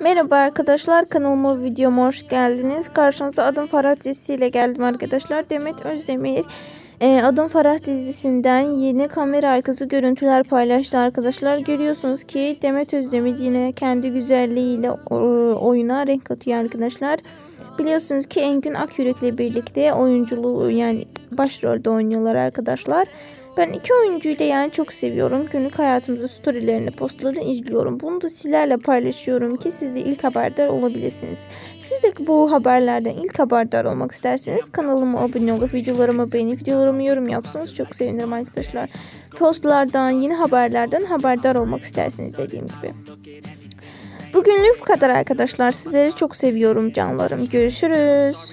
Merhaba arkadaşlar kanalıma videoma hoş geldiniz. Karşınıza Adım Farah dizisiyle geldim arkadaşlar. Demet Özdemir e, Adım Farah dizisinden yeni kamera arkası görüntüler paylaştı arkadaşlar. Görüyorsunuz ki Demet Özdemir yine kendi güzelliğiyle oyuna renk katıyor arkadaşlar. Biliyorsunuz ki Engin Akyürek'le birlikte oyunculuğu yani başrolde oynuyorlar arkadaşlar. Ben iki oyuncuyu da yani çok seviyorum. Günlük hayatımda storylerini, postlarını izliyorum. Bunu da sizlerle paylaşıyorum ki siz de ilk haberdar olabilirsiniz. Siz de bu haberlerden ilk haberdar olmak isterseniz kanalıma abone olup videolarımı beğenip videolarımı yorum yapsanız çok sevinirim arkadaşlar. Postlardan, yeni haberlerden haberdar olmak isterseniz dediğim gibi. Bugünlük bu kadar arkadaşlar. Sizleri çok seviyorum canlarım. Görüşürüz.